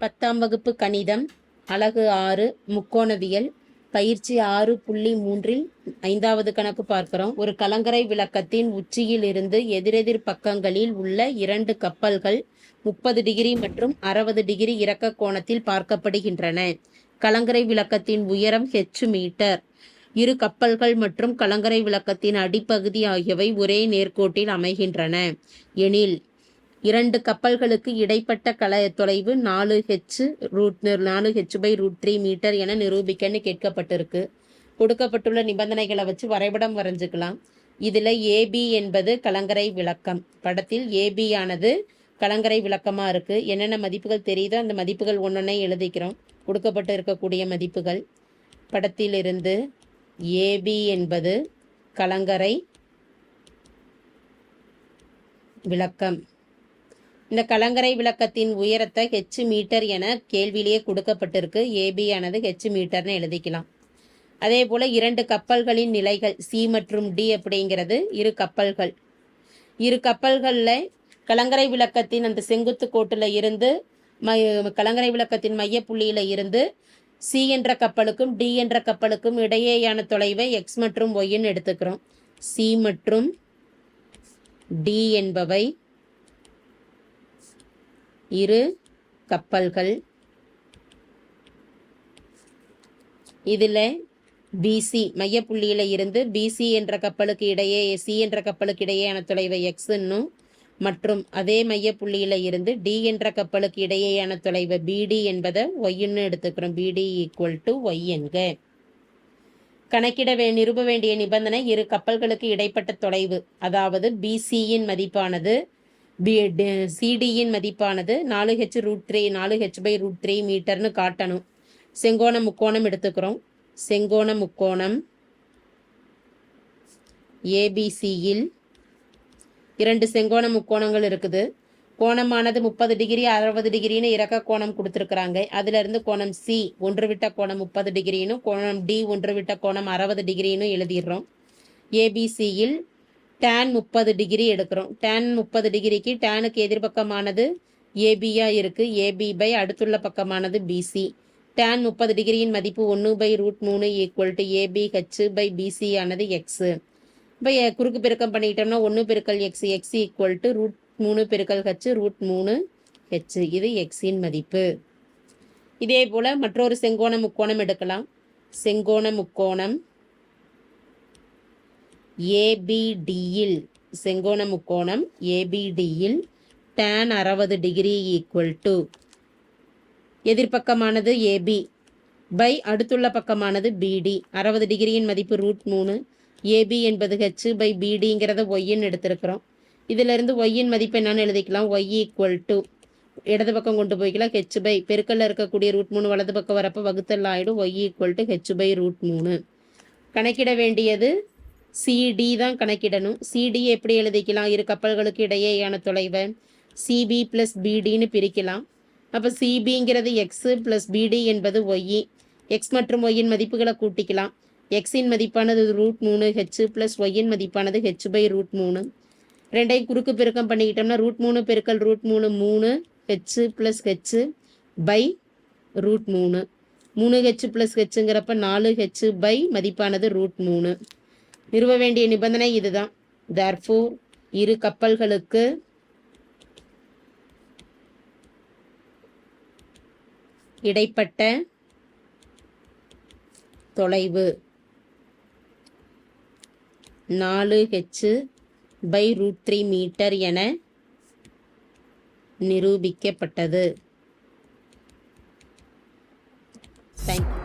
பத்தாம் வகுப்பு கணிதம் அலகு ஆறு முக்கோணவியல் பயிற்சி ஆறு புள்ளி மூன்றில் ஐந்தாவது கணக்கு பார்க்கிறோம். ஒரு கலங்கரை விளக்கத்தின் உச்சியில் இருந்து எதிரெதிர் பக்கங்களில் உள்ள இரண்டு கப்பல்கள் முப்பது டிகிரி மற்றும் அறுபது டிகிரி இறக்க கோணத்தில் பார்க்கப்படுகின்றன. கலங்கரை விளக்கத்தின் உயரம் ஹெச் மீட்டர். இரு கப்பல்கள் மற்றும் கலங்கரை விளக்கத்தின் அடிப்பகுதி ஆகியவை ஒரே நேர்கோட்டில் அமைகின்றன. எனில் இரண்டு கப்பல்களுக்கு இடைப்பட்ட கல தொலைவு நாலு ஹெச் ரூட் நாலு H by root three metre என நிரூபிக்கன்னு கேட்கப்பட்டிருக்கு. கொடுக்கப்பட்டுள்ள நிபந்தனைகளை வச்சு வரைபடம் வரைஞ்சுக்கலாம். இதில் ஏபி என்பது கலங்கரை விளக்கம். படத்தில் ஏபி ஆனது கலங்கரை விளக்கமாக இருக்குது என்னென்ன மதிப்புகள் தெரியுதோ அந்த மதிப்புகள் ஒன்றொன்னே எழுதிக்கிறோம். கொடுக்கப்பட்டு இருக்கக்கூடிய மதிப்புகள். படத்திலிருந்து ஏபி என்பது கலங்கரை விளக்கம். இந்த கலங்கரை விளக்கத்தின் உயரத்தை ஹெச் மீட்டர் என கேள்வியிலேயே கொடுக்கப்பட்டிருக்கு. ஏபி ஆனது ஹெச் மீட்டர்னு எழுதிக்கலாம். அதே போல் இரண்டு கப்பல்களின் நிலைகள் சி மற்றும் டி அப்படிங்கிறது இரு கப்பல்கள். இரு கப்பல்களில் கலங்கரை விளக்கத்தின் அந்த செங்குத்து கோட்டில் இருந்து ம கலங்கரை விளக்கத்தின் மையப்புள்ளியில் இருந்து சி என்ற கப்பலுக்கும் டி என்ற கப்பலுக்கும் இடையேயான தொலைவை எக்ஸ் மற்றும் ஒய்ன்னு எடுத்துக்கிறோம். சி மற்றும் டி என்பவை இரு கப்பல்கள். இதில் பிசி மையப்புள்ளியில் இருந்து பிசி என்ற கப்பலுக்கு இடையே சி என்ற கப்பலுக்கு இடையேயான தொலைவை எக்ஸ்ன்னும் மற்றும் அதே மையப்புள்ளியில் இருந்து டி என்ற கப்பலுக்கு இடையேயான தொலைவை பிடி என்பதை ஒய்ன்னு எடுத்துக்கிறோம். பிடி ஈக்குவல் டு ஒய் என்க. கணக்கிட வே நிறுவ வேண்டிய நிபந்தனை இரு கப்பல்களுக்கு இடைப்பட்ட தொலைவு அதாவது பிசியின் மதிப்பானது சிடியின் மதிப்பானது நாலு ஹெச் ரூட் த்ரீ நாலு ஹெச் பை ரூட் த்ரீ மீட்டர்னு காட்டணும். செங்கோண முக்கோணம் எடுத்துக்கிறோம். செங்கோண முக்கோணம். ஏபிசியில் இரண்டு செங்கோண முக்கோணங்கள் இருக்குது. கோணமானது முப்பது டிகிரி அறுபது டிகிரின்னு இறக்க கோணம் கொடுத்துருக்குறாங்க. அதுலேருந்து கோணம் சி ஒன்று விட்ட கோணம் முப்பது டிகிரின்னு கோணம் டி ஒன்று விட்ட கோணம் அறுபது டிகிரின்னு எழுதிடுறோம். ஏபிசியில் டேன் முப்பது டிகிரி எடுக்கிறோம். டேன் முப்பது டிகிரிக்கு டேனுக்கு எதிர்பக்கமானது ஏபியாக இருக்குது ஏபி பை அடுத்துள்ள பக்கமானது பிசி டேன் முப்பது டிகிரியின் மதிப்பு ஒன்று பை ரூட் மூணு equal to AB H by BC ஆனது எக்ஸு இப்போ குறுக்கு பெருக்கம் பண்ணிக்கிட்டோம்னா ஒன்று பெருக்கல் x x equal to root மூணு பெருக்கல் ஹெச் ரூட் மூணு ஹெச் இது எக்ஸின் மதிப்பு. இதே போல் மற்றொரு செங்கோண முக்கோணம் எடுக்கலாம். செங்கோண முக்கோணம் ஏபிடியில் செங்கோண முக்கோணம் ஏபிடியில் டேன் அறுபது டிகிரி ஈக்குவல் டு எதிர்பக்கமானது ஏபி பை அடுத்துள்ள பக்கமானது பிடி அறுபது டிகிரியின் மதிப்பு ரூட் மூணு. ஏபி என்பது ஹெச் பை பிடிங்கிறத ஒய்ன்னு எடுத்திருக்கிறோம். இதிலிருந்து ஒய்யின் மதிப்பு என்னன்னு எழுதிக்கலாம். ஒய் ஈக்குவல் டு இடது பக்கம் கொண்டு போய்க்கலாம். ஹெச் பை பெருக்கல்ல இருக்கக்கூடிய ரூட் மூணு வலது பக்கம் வரப்போ வகுத்தல் ஆகிடும் y equal to H by root மூணு. கணக்கிட வேண்டியது சிடி தான் கணக்கிடணும். சிடி எப்படி எழுதிக்கலாம்? இரு கப்பல்களுக்கு இடையேயான தொலைவை. சிபி ப்ளஸ் பிடின்னு பிரிக்கலாம். அப்போ சிபிங்கிறது எக்ஸு ப்ளஸ் பிடி என்பது ஒய்இ எக்ஸ் மற்றும் ஒய்யின் மதிப்புகளை கூட்டிக்கலாம். எக்ஸின் மதிப்பானது ரூட் மூணு ஹெச் ப்ளஸ் ஒய்யின் மதிப்பானது ஹெச் பை ரூட் மூணு. ரெண்டையும் குறுக்கு பெருக்கம் பண்ணிக்கிட்டோம்னா ரூட் மூணு பெருக்கல் ரூட் மூணு மூணு H plus H by root மூணு. மூணு ஹெச் ப்ளஸ் ஹெச்சுங்கிறப்ப நாலு ஹெச் பை மதிப்பானது ரூட் மூணு. நிறுவ வேண்டிய நிபந்தனை இதுதான். தர்ஃபூர் இரு கப்பல்களுக்கு இடைப்பட்ட தொலைவு நாலு H by root three metre என நிரூபிக்கப்பட்டது. Thank you